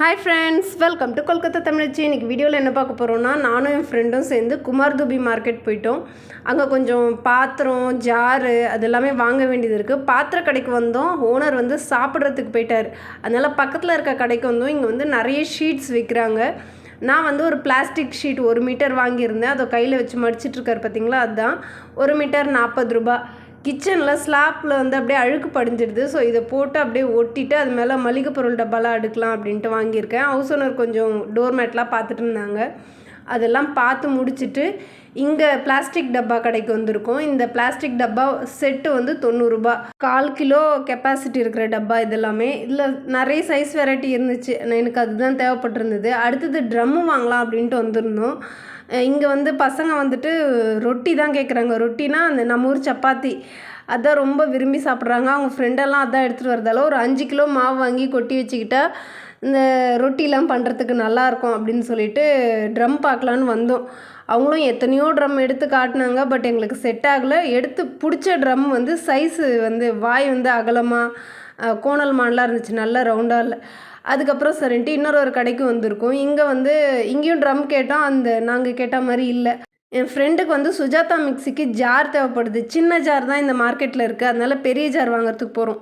Hi friends welcome to Kolkata Tamizhachi இன்றைக்கி வீடியோவில் என்ன பார்க்க போகிறோம்னா நானும் என் ஃப்ரெண்டும் சேர்ந்து குமார் துபி மார்க்கெட் போயிட்டோம். அங்கே கொஞ்சம் பாத்திரம் ஜாரு அது எல்லாமே வாங்க வேண்டியது இருக்குது பாத்திர கடைக்கு வந்தோம். ஓனர் வந்து சாப்பிட்றதுக்கு போயிட்டார். அதனால் பக்கத்தில் இருக்க கடைக்கு வந்தோம். இங்கே வந்து நிறைய ஷீட்ஸ் விற்கிறாங்க நான் வந்து ஒரு பிளாஸ்டிக் ஷீட் ஒரு மீட்டர் வாங்கியிருந்தேன். அதை கையில் வச்சு மடிச்சிட்ருக்கார் பார்த்தீங்களா அதுதான் ஒரு மீட்டர் நாற்பது ரூபா கிச்சனில் ஸ்லாப்பில் வந்து அப்படியே அழுக்கு படிஞ்சிடுது. ஸோ இதை போட்டு அப்படியே ஒட்டிட்டு அது மேலே மளிகை பொருள் டப்பாலாம் அடுக்கலாம் அப்படின்ட்டு வாங்கியிருக்கேன். ஹவுஸ் ஓனர் கொஞ்சம் டோர் மேட்லாம் பார்த்துட்டு இருந்தாங்க. அதெல்லாம் பார்த்து முடிச்சுட்டு இங்கே பிளாஸ்டிக் டப்பா கடைக்கு வந்திருக்கோம். இந்த பிளாஸ்டிக் டப்பா செட்டு வந்து தொண்ணூறுரூபா கால் கிலோ கெப்பாசிட்டி இருக்கிற டப்பா இதெல்லாமே. இதில் நிறைய சைஸ் வெரைட்டி இருந்துச்சு. நான் எனக்கு அதுதான் தேவைப்பட்டிருந்தது. அடுத்தது ட்ரம்மு வாங்கலாம் அப்படின்ட்டு வந்திருந்தோம். இங்கே வந்து பசங்க வந்துட்டு ரொட்டி தான் கேட்குறாங்க ரொட்டினா அந்த நம்ம ஊர் சப்பாத்தி. அதான் ரொம்ப விரும்பி சாப்பிட்றாங்க. அவங்க ஃப்ரெண்டெல்லாம் அதான் எடுத்துகிட்டு வரதால ஒரு அஞ்சு கிலோ மாவு வாங்கி கொட்டி வச்சுக்கிட்டா இந்த ரொட்டிலாம் பண்ணுறதுக்கு நல்லாயிருக்கும் அப்படின்னு சொல்லிட்டு ட்ரம் பார்க்கலான்னு வந்தோம். அவங்களும் எத்தனையோ ட்ரம் எடுத்து காட்டினாங்க பட் எங்களுக்கு செட் ஆகலை. எடுத்து பிடிச்ச ட்ரம் வந்து சைஸு வந்து வாய் வந்து அகலமாக கோணல் மாடலாக இருந்துச்சு நல்ல ரவுண்டாக இல்லை. அதுக்கப்புறம் சரின்ட்டு இன்னொரு ஒரு கடைக்கு வந்திருக்கோம். இங்கே வந்து இங்கேயும் ட்ரம் கேட்டோம் அந்த நாங்கள் கேட்ட மாதிரி இல்லை. என் ஃப்ரெண்டுக்கு வந்து சுஜாதா மிக்சிக்கு ஜார் தேவைப்படுது. சின்ன ஜார் தான் இந்த மார்க்கெட்டில் இருக்குது அதனால பெரிய ஜார் வாங்குறதுக்கு போகிறோம்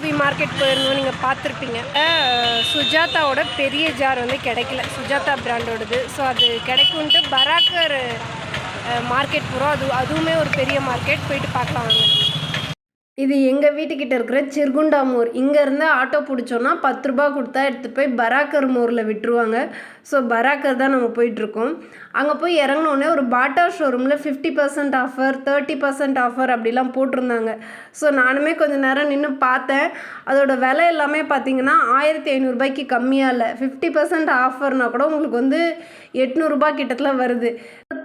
வி மார்க்கெட் போயிருந்தோம் நீங்கள் பார்த்துருப்பீங்க. சுஜாதாவோட பெரிய ஜார் வந்து கிடைக்கல. சுஜாதா பிராண்டோடது. ஸோ அது கிடைக்கும்ன்ட்டு பராக்கர் மார்க்கெட் போகிறோம் அது அதுவுமே ஒரு பெரிய மார்க்கெட் போயிட்டு பார்க்கலாம் வாங்க. இது எங்கள் வீட்டுக்கிட்ட இருக்கிற சிறுகுண்டா மோர் இங்கேருந்து ஆட்டோ பிடிச்சோன்னா பத்து ரூபா கொடுத்தா எடுத்துகிட்டு போய் பராக்கர் மோரில் விட்டுருவாங்க. ஸோ பராக்கர் தான் நம்ம போயிட்டுருக்கோம். அங்கே போய் இறங்கினோடனே ஒரு பாட்டா ஷோரூமில் fifty percent offer thirty percent offer அப்படிலாம் போட்டிருந்தாங்க. ஸோ நானுமே கொஞ்சம் நேரம் நின்று பார்த்தேன். அதோட விலை எல்லாமே பார்த்தீங்கன்னா ஆயிரத்தி ஐநூறுரூபாய்க்கு கம்மியாக இல்லை. ஃபிஃப்டி பர்சன்ட் ஆஃபர்னா கூட உங்களுக்கு வந்து எட்நூறுபா கிட்டத்தில் வருது.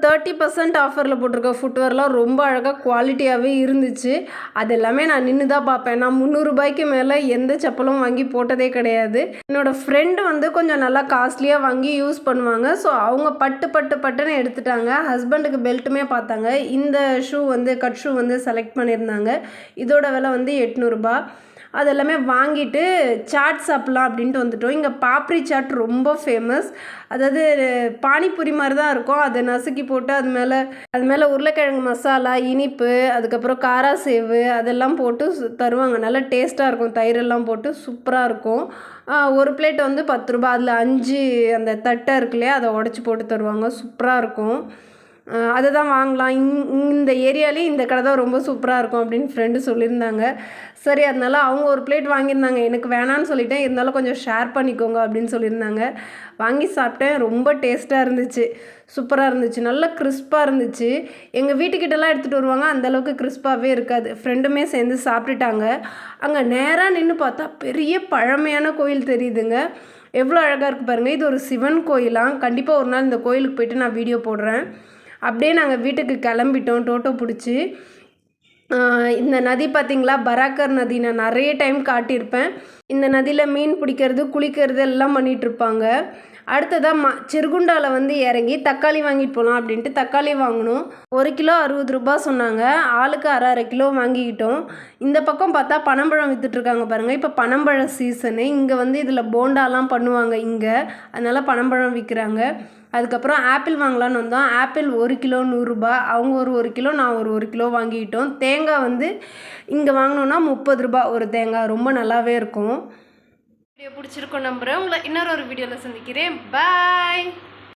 தேர்ட்டி பர்சன்ட் ஆஃபரில் போட்டிருக்க ஃபுட்வேர்லாம் ரொம்ப அழகாக குவாலிட்டியாகவே இருந்துச்சு. அது எல்லாமே நான் நின்று தான் பார்ப்பேன். நான் முந்நூறுபாய்க்கு மேலே எந்த செப்பலும் வாங்கி போட்டதே கிடையாது. என்னோடய ஃப்ரெண்டு வந்து கொஞ்சம் நல்லா காஸ்ட்லியாக வாங்கி யூஸ் பண்ணுவாங்க. ஸோ அவங்க பட்டு பட்டு பட்டுன்னு எடுத்துட்டாங்க. ஹஸ்பண்டுக்கு பெல்ட்டுமே பார்த்தாங்க. இந்த ஷூ வந்து கட் ஷூ வந்து செலக்ட் பண்ணியிருந்தாங்க. இதோட விலை வந்து எட்நூறுபா அது எல்லாமே வாங்கிட்டு சாட் சாப்பிட்லாம் அப்படின்ட்டு வந்துட்டோம். இங்கே பாப்ரி சாட் ரொம்ப ஃபேமஸ் அதாவது பானிபூரி மாதிரி தான் இருக்கும். அதை நசுக்கி போட்டு அது மேலே அது மேலே உருளைக்கிழங்கு மசாலா இனிப்பு அதுக்கப்புறம் காரா சேவு அதெல்லாம் போட்டு தருவாங்க. நல்லா டேஸ்ட்டாக இருக்கும். தயிரெல்லாம் போட்டு சூப்பராக இருக்கும். ஒரு பிளேட் வந்து பத்து ரூபா அதில் அஞ்சு அந்த தட்டை இருக்கு இல்லையா அதை உடச்சி போட்டு தருவாங்க. சூப்பராக இருக்கும். அதை தான் வாங்கலாம். இங் இந்த ஏரியாலே இந்த கடை தான் ரொம்ப சூப்பராக இருக்கும் அப்படின்னு ஃப்ரெண்டு சொல்லியிருந்தாங்க. சரி அதனால அவங்க ஒரு பிளேட் வாங்கியிருந்தாங்க. எனக்கு வேணான்னு சொல்லிட்டேன். இருந்தாலும் கொஞ்சம் ஷேர் பண்ணிக்கோங்க அப்படின்னு சொல்லியிருந்தாங்க. வாங்கி சாப்பிட்டேன். ரொம்ப டேஸ்ட்டாக இருந்துச்சு. சூப்பராக இருந்துச்சு. நல்லா கிறிஸ்பாக இருந்துச்சு. எங்கள் வீட்டுக்கிட்டலாம் எடுத்துகிட்டு வருவாங்க. அந்தளவுக்கு கிறிஸ்பாகவே இருக்காது. ஃப்ரெண்டுமே சேர்ந்து சாப்பிட்டுட்டாங்க. அங்கே நேராக நின்று பார்த்தா பெரிய பழமையான கோயில் தெரியுதுங்க. எவ்வளோ அழகாக இருக்குது பாருங்கள் இது ஒரு சிவன் கோயிலாம் கண்டிப்பாக ஒரு நாள் இந்த கோயிலுக்கு போயிட்டு நான் வீடியோ போடுறேன். அப்படியே நாங்கள் வீட்டுக்கு கிளம்பிட்டோம். டோட்டோ பிடிச்சி. இந்த நதி பார்த்திங்களா பராக்கர் நதி. நான் நிறைய டைம் காட்டியிருப்பேன். இந்த நதியில் மீன் பிடிக்கிறது குளிக்கிறது எல்லாம் பண்ணிகிட்ருப்பாங்க அடுத்ததாக ம சிறுகுண்டாவில் வந்து இறங்கி தக்காளி வாங்கிட்டு போகலாம் அப்படின்ட்டு தக்காளி வாங்கினோம். ஒரு கிலோ அறுபது ரூபா சொன்னாங்க. ஆளுக்கு அரை அரை கிலோ வாங்கிக்கிட்டோம். இந்த பக்கம் பார்த்தா பனம்பழம் விற்றுட்ருக்காங்க பாருங்கள் இப்போ பனம்பழ சீசனு இங்கே வந்து இதில் போண்டாலாம் பண்ணுவாங்க இங்கே. அதனால் பனம்பழம் விற்கிறாங்க அதுக்கப்புறம் ஆப்பிள் வாங்கலான்னு வந்தோம். ஆப்பிள் ஒரு கிலோ நூறுரூபா அவங்க ஒரு ஒரு கிலோ நான் ஒரு ஒரு கிலோ வாங்கிக்கிட்டோம் தேங்காய் வந்து இங்கே வாங்கினோன்னா முப்பது ரூபா ஒரு தேங்காய். ரொம்ப நல்லாவே இருக்கும். வீடியோ பிடிச்சிருக்கோம் நம்புகிறேன் உங்களை இன்னொரு ஒரு வீடியோவில் சந்திக்கிறேன். பாய்